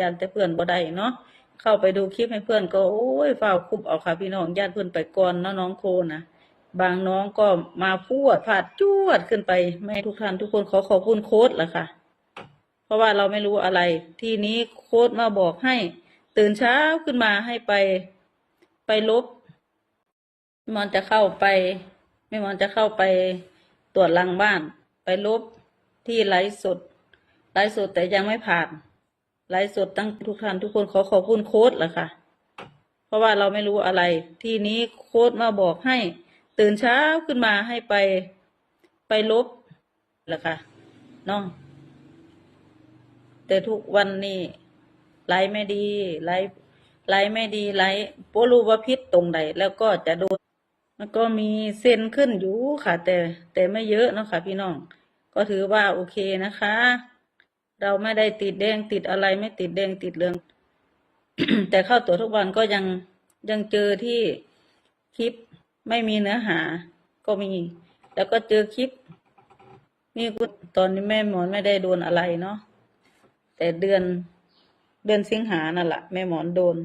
ยานแต่เพื่อนบ่ได้เนาะเข้าไปดูคลิปให้เพื่อนก็โอ้ยฝ้าคุบเอาค่ะพี่น้องญาติเพื่อนไปก่อนเนาะน้องโคนะบางน้องก็มาพูดผาดจวดขึ้นไปไม่ทุกท่านทุกคนขอขอบคุณโค้ดละค่ะ เพราะว่าเราไม่รู้อะไร ที่นี้โค้ดมาบอกให้ ตื่นเช้าขึ้นมาให้ไปไปลบแม่มอนจะเข้าไปแม่มอนจะเข้าไปตรวจรังบ้าน ไปลบที่ไลฟ์สดไลฟ์สดแต่ยังไม่ผ่าน ไลฟ์สดตั้งทุกท่านทุกคนขอขอบคุณโค้ดละค่ะ เพราะว่าเราไม่รู้อะไร ที่นี้โค้ดมาบอกให้ ตื่นเช้าขึ้นมาให้ไปไปลบละค่ะเนาะแต่ทุกวันนี้ไลฟ์ไม่ดีไลฟ์ไลฟ์ไม่ดีไลฟ์โปรู้ว่าพิษตรงใดแล้วก็จะโดนแล้วก็มีเส้นขึ้นอยู่ค่ะ แต่แต่ไม่เยอะเนาะค่ะ พี่น้อง ก็ถือว่าโอเคนะคะ เราไม่ได้ติดแดงติดอะไรไม่ติดแดงติดเหลือง แต่เข้าตัวจทุกวันก็ยังยังเจอที่คลิปไม่มีเนื้อหาก็มี แล้วก็เจอคลิปมีกูตอนนี้แม่หมอนไม่ได้โดนอะไรเนาะแต่เดือนเดือนสิงหานั่นแหละแม่หมอนโดน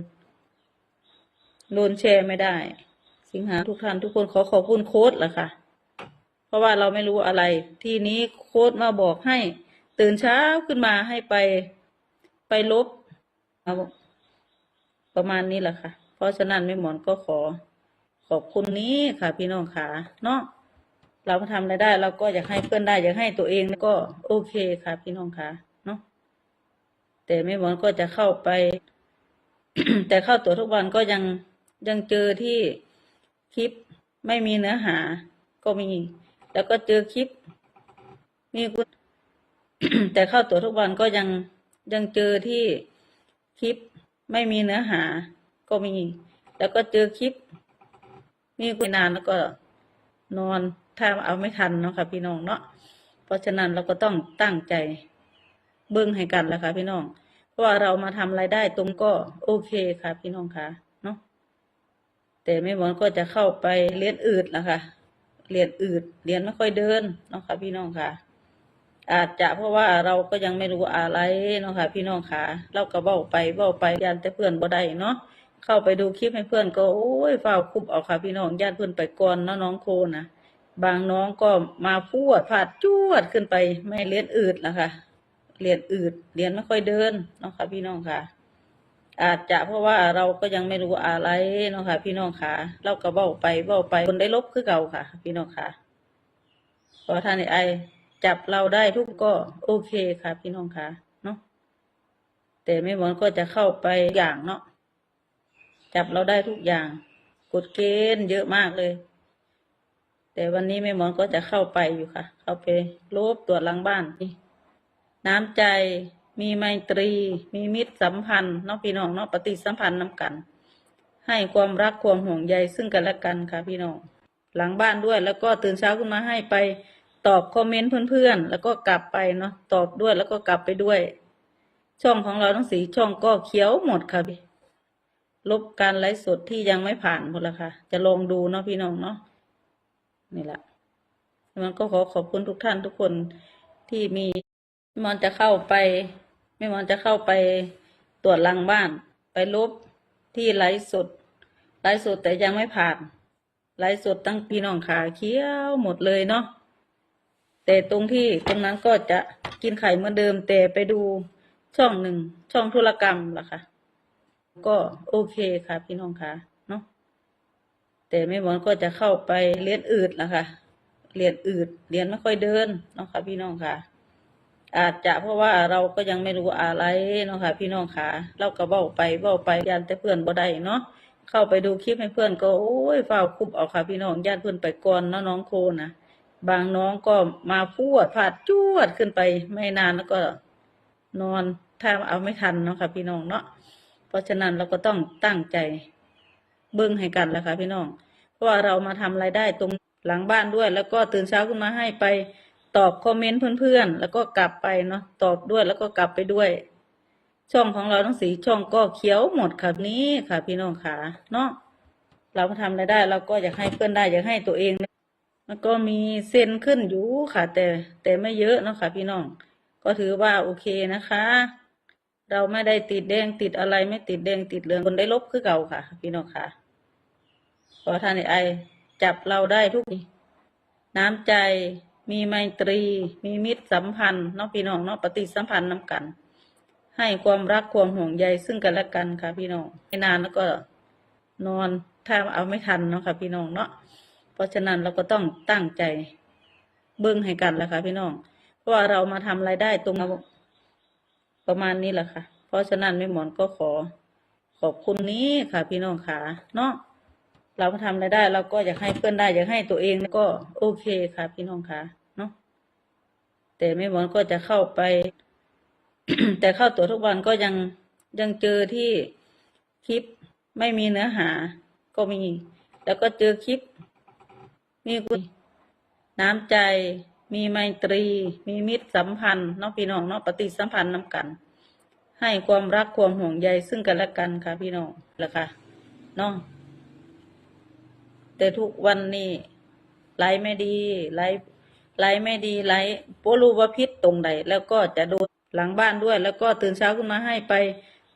โดนแชร์ไม่ได้ สิงหาทุกท่านทุกคนขอขอบคุณโค้ดละค่ะ เพราะว่าเราไม่รู้อะไร ที่นี้โค้ดมาบอกให้ ตื่นเช้าขึ้นมาให้ไปไปลบเอาประมาณนี้แหละค่ะ เพราะฉะนั้นแม่หมอนก็ขอขอบคุณนี้ค่ะ พี่น้องค่ะเนาะเราทำอะไรได้ เราก็อยากให้เพื่อนได้ อยากให้ตัวเองก็โอเคค่ะ พี่น้องค่ะเนาะแต่แม่หมอนก็จะเข้าไป แต่เข้าตัวทุกวันก็ยังยังเจอที่คลิปไม่มีเนื้อหาก็มี แล้วก็เจอคลิป มีกู แต่เข้าตัวจทุกวันก็ยังยังเจอที่คลิปไม่มีเนื้อหา ก็มี แล้วก็เจอคลิป มีกูนานแล้วก็นอนถ้าเอาไม่ทันเนาะค่ะพี่น้องเนาะเพราะฉะนั้นเราก็ต้องตั้งใจเบิ้งให้กันแล้วค่ะพี่น้องเพราะว่าเรามาทำรายได้ตรงก็โอเคค่ะ พี่น้องค่ะเนาะแต่ไม่หมอนก็จะเข้าไปเรียนอืดนะคะเรียนอืดเรียนไม่ค่อยเดินเนาะค่ะพี่น้องค่ะ อาจจะเพราะว่าเราก็ยังไม่รู้อะไรเนาะค่ะ พี่น้องค่ะ เราก็เบ้าไปเบ้าไปยันแต่เพื่อนบ่ได้เนาะเข้าไปดูคลิปให้เพื่อนก็โอ้ยฝ้าคุบเอาค่ะ พี่น้องญาติเพื่อนไปก่อนเนาะน้องโคนะบางน้องก็มาพูดผาดจวดขึ้นไปไม่เรียนอืดนะคะเรียนอืดเรียนไม่ค่อยเดินเนาะค่ะ พี่น้องค่ะ อาจจะเพราะว่าเราก็ยังไม่รู้อะไรเนาะค่ะ พี่น้องค่ะ เราก็เบ้าไปเบ้าไปคนได้ลบคือเก่าค่ะ พี่น้องค่ะเพราะท่านไอ จับเราได้ทุกก็โอเคค่ะ พี่น้องค่ะเนาะแต่ไม่หมอนก็จะเข้าไปอย่างเนาะจับเราได้ทุกอย่างกดเกณฑ์เยอะมากเลย แต่วันนี้แม่หมอนก็จะเข้าไปอยู่ค่ะ เข้าไปลบตรวจหลังบ้านนี่น้ำใจมีไมตรี มีมิตรสัมพันธ์เนาะพี่น้องเนาะปฏิสัมพันธ์น้ำกัน ให้ความรักความห่วงใยซึ่งกันและกันค่ะพี่น้อง หลังบ้านด้วยแล้วก็ตื่นเช้าขึ้นมาให้ไป ตอบคอมเมนต์เพื่อนๆ แล้วก็กลับไปเนาะตอบด้วยแล้วก็กลับไปด้วย ช่องของเราทั้งสีช่องก็เขียวหมดค่ะพี่ลบการไลฟ์สดที่ยังไม่ผ่านหมดแล้วค่ะ จะลองดูเนาะพี่น้องเนาะนี่แหละมันก็ขอขอบคุณทุกท่านทุกคนที่มีแม่มอนจะเข้าไปแม่มอนจะเข้าไปตรวจรังบ้าน ไปลบที่ไลฟ์สดไลฟ์สดแต่ยังไม่ผ่านไลฟ์สดตั้งพี่น้องขาเขียวหมดเลยเนาะ แต่ตรงที่ตรงนั้นก็จะกินไข่เหมือนเดิม แต่ไปดูช่องหนึ่งช่องธุรกรรมล่ะค่ะ ก็โอเคค่ะ พี่น้องค่ะเนาะแต่ไม่หมอนก็จะเข้าไปเรียนอืดล่ะค่ะเรียนอืดเรียนไม่ค่อยเดินเนาะค่ะ พี่น้องค่ะ อาจจะเพราะว่าเราก็ยังไม่รู้อะไรเนาะค่ะ พี่น้องค่ะ เราก็เบ้าไปเบ้าไปยันแต่เพื่อนบ่ได้เนาะเข้าไปดูคลิปให้เพื่อนก็โอ้ยฝ้าคุบเอาค่ะ พี่น้องญาติเพื่อนไปก่อนเนาะน้องโคนะ บางน้องก็มาพูดผาดจวดขึ้นไปไม่นานแล้วก็นอนถ้าเอาไม่ทันเนาะค่ะพี่น้องเนาะเพราะฉะนั้นเราก็ต้องตั้งใจเบิ้งให้กันแหล้วค่ะพี่น้อง เพราะว่าเรามาทำรายได้ตรงหลังบ้านด้วย แล้วก็ตื่นเช้าขึ้นมาให้ไปตอบคอมเมนต์เพื่อนๆแล้วก็กลับไปเนาะตอบด้วยแล้วก็กลับไปด้วย ช่องของเราทั้งสีช่องก็เขียวหมดค่ะนี้ค่ะ พี่น้องค่ะเนาะเรามาทำรายได้เราก็อยากให้เพื่อนได้อยากให้ตัวเอง แล้วก็มีเส้นขึ้นอยู่ค่ะ แต่แต่ไม่เยอะเนาะค่ะ พี่น้อง ก็ถือว่าโอเคนะคะ เราไม่ได้ติดแดงติดอะไรไม่ติดแดงติดเหลืองคนได้ลบคือเก่าค่ะ พี่น้องค่ะขอท่านไอจับเราได้ทุกน้ำใจมีไมตรี มีมิตรสัมพันธ์เนาะพี่น้องเนาะปฏิสัมพันธ์น้ำกัน ให้ความรักความห่วงใยซึ่งกันและกันค่ะ พี่น้องไม่นานแล้วก็นอนถ้าเอาไม่ทันเนาะค่ะ พี่น้องเนาะ เพราะฉะนั้นเราก็ต้องตั้งใจเบิ้งให้กันแหละค่ะพี่น้อง เพราะว่าเรามาทำรายได้ตรงประมาณนี้แหละค่ะ เพราะฉะนั้นไม่หมอนก็ขอขอบคุณนี้ค่ะ พี่น้องค่ะเนาะเรามาทำรายได้เราก็อยากให้เพื่อนได้อยากให้ตัวเองก็โอเคค่ะ พี่น้องค่ะเนาะแต่ไม่หมอนก็จะเข้าไป แต่เข้าตัวทุกวันก็ยังยังเจอที่คลิปไม่มีเนื้อหาก็มี แล้วก็เจอคลิป มีกุน้ำใจ มีไมตรี มีมิตรสัมพันธ์เนาะพี่น้องเนาะปฏิสัมพันธ์นำกัน ให้ความรักความห่วงใยซึ่งกันและกันค่ะพี่น้องละค่ะเนาะแต่ทุกวันนี้ไลฟ์ไม่ดีไลฟ์ไลฟ์ไม่ดีไลฟ์โปรู้ว่าพิษตรงไหนแล้วก็จะโดนหลังบ้านด้วย แล้วก็ตื่นเช้าขึ้นมาให้ไป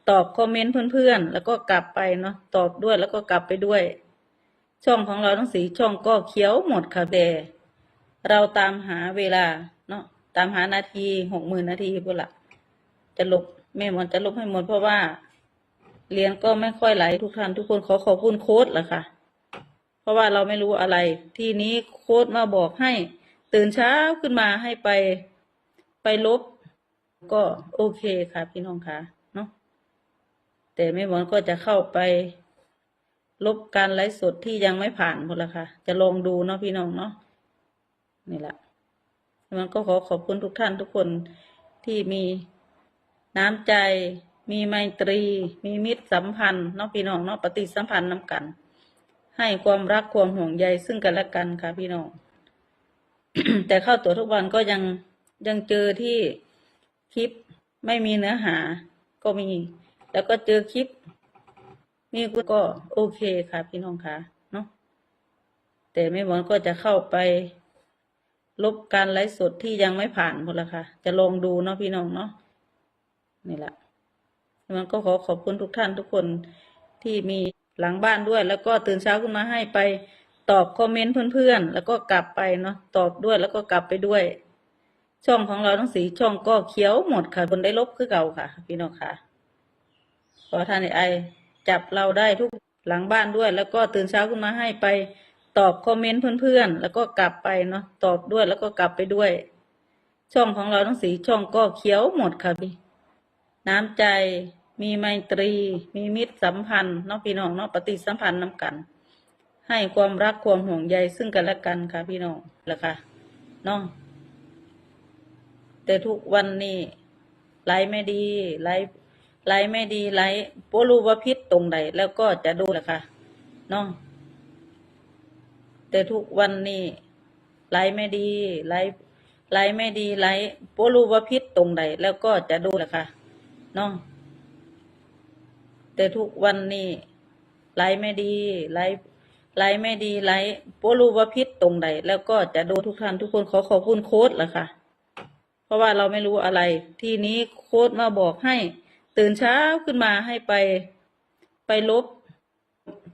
ตอบคอมเมนต์เพื่อนๆ แล้วก็กลับไปเนาะตอบด้วยแล้วก็กลับไปด้วย ช่องของเราทั้งสีช่องก็เขียวหมดค่ะแต่เราตามหาเวลาเนาะตามหานาทีหกหมื่นนาทีพวกละจะลบแม่หมอนจะลบให้หมดเพราะว่าเรียนก็ไม่ค่อยไหลทุกท่านทุกคนขอขอบคุณโค้ดละค่ะ เพราะว่าเราไม่รู้อะไร ที่นี้โค้ดมาบอกให้ ตื่นเช้าขึ้นมาให้ไปไปลบ ก็โอเคค่ะพี่น้องค่ะเนาะแต่แม่หมอนก็จะเข้าไป ลบการไลฟ์สดที่ยังไม่ผ่านหมดละค่ะ จะลองดูเนาะพี่น้องเนาะนี่แหละมันก็ขอขอบคุณทุกท่านทุกคนที่มีน้ำใจ มีไมตรี มีมิตรสัมพันธ์เนาะพี่น้องเนาะปฏิสัมพันธ์น้ำกัน ให้ความรักความห่วงใยซึ่งกันและกันค่ะพี่น้อง แต่เข้าตัวทุกวันก็ยังยังเจอที่คลิปไม่มีเนื้อหาก็มี แล้วก็เจอคลิป มีก็โอเคค่ะ พี่น้องค่ะเนาะแต่ไม่หมอนก็จะเข้าไป ลบการไลฟ์สดที่ยังไม่ผ่านหมดละค่ะ จะลองดูเนาะพี่น้องเนาะนี่แหละมันก็ขอขอบคุณทุกท่านทุกคนที่มีหลังบ้านด้วย แล้วก็ตื่นเช้าขึ้นมาให้ไปตอบคอมเมนต์เพื่อนๆ แล้วก็กลับไปเนาะตอบด้วยแล้วก็กลับไปด้วย ช่องของเราทั้งสีช่องก็เขียวหมดค่ะคนได้ลบคือเก่าค่ะ พี่น้องค่ะขอท่านไอ จับเราได้ทุกหลังบ้านด้วย แล้วก็ตื่นเช้าขึ้นมาให้ไปตอบคอมเมนต์เพื่อนๆ แล้วก็กลับไปเนาะตอบด้วยแล้วก็กลับไปด้วย ช่องของเราทั้งสีช่องก็เขียวหมดค่ะพี่น้ำใจมีไมตรี มีมิตรสัมพันธ์เนาะพี่น้องเนาะปฏิสัมพันธ์น้ำกัน ให้ความรักความห่วงใยซึ่งกันและกันค่ะพี่น้องละค่ะเนาะแต่ทุกวันนี้ไลฟ์ไม่ดีไลฟ์ ไลฟ์ไม่ดีไลฟ์โปรู้ว่าพิษตรงไหนแล้วก็จะดูแหละค่ะเนาะแต่ทุกวันนี้ไลฟ์ไม่ดีไลฟ์ไลฟ์ไม่ดีไลฟ์โปรู้ว่าพิษตรงไหนแล้วก็จะดูแหละค่ะเนาะแต่ทุกวันนี้ไลฟ์ไม่ดีไลฟ์ไลฟ์ไม่ดีไลฟ์โปรู้ว่าพิษตรงไหนแล้วก็จะดูทุกท่านทุกคนขอขอบคุณโค้ดละค่ะ เพราะว่าเราไม่รู้อะไร ที่นี้โค้ดมาบอกให้ ตื่นเช้าขึ้นมาให้ไปไปลบ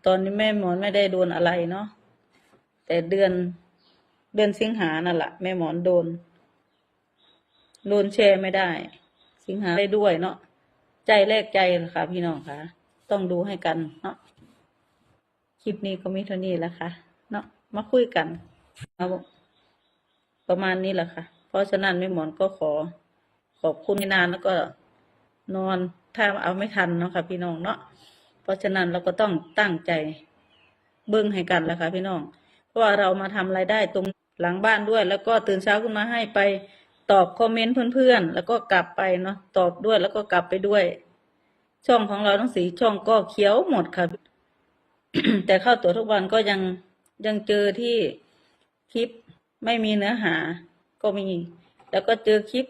ตอนนี้แม่หมอนไม่ได้โดนอะไรเนาะแต่เดือนเดือนสิงหานั่นแหละแม่หมอนโดนโดนแชร์ไม่ได้ สิงหาได้ด้วยเนาะใจแลกใจค่ะพี่น้องคะต้องดูให้กันเนาะคลิปนี้ก็มีเท่านี้แหละค่ะเนาะมาคุยกันเอาประมาณนี้แหละค่ะ เพราะฉะนั้นไม่หมอนก็ขอขอบคุณนานแล้วก็ นอนถ้าเอาไม่ทันเนาะค่ะพี่น้องเนาะเพราะฉะนั้นเราก็ต้องตั้งใจเบิ้งให้กันแหละค่ะพี่น้อง เพราะว่าเรามาทำรายได้ตรงหลังบ้านด้วย แล้วก็ตื่นเช้าขึ้นมาให้ไปตอบคอมเมนต์เพื่อนๆ แล้วก็กลับไปเนาะตอบด้วยแล้วก็กลับไปด้วย ช่องของเราทั้งสีช่องก็เขียวหมดค่ะแต่เข้าตัวทุกวันก็ยังยังเจอที่คลิปไม่มีเนื้อหาก็มี แล้วก็เจอคลิป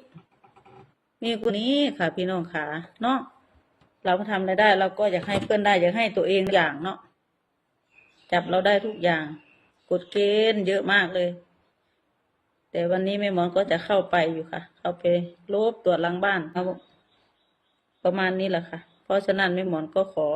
มีกูนี้ค่ะ พี่น้องขาเนาะเราทำรายได้ เราก็อยากให้เพื่อนได้อยากให้ตัวเองอย่างเนาะจับเราได้ทุกอย่างกดเกณฑ์เยอะมากเลย แต่วันนี้แม่หมอนก็จะเข้าไปอยู่ค่ะ เข้าไปลบตรวจหลังบ้านครับประมาณนี้แหละค่ะ เพราะฉะนั้นแม่หมอนก็ขอ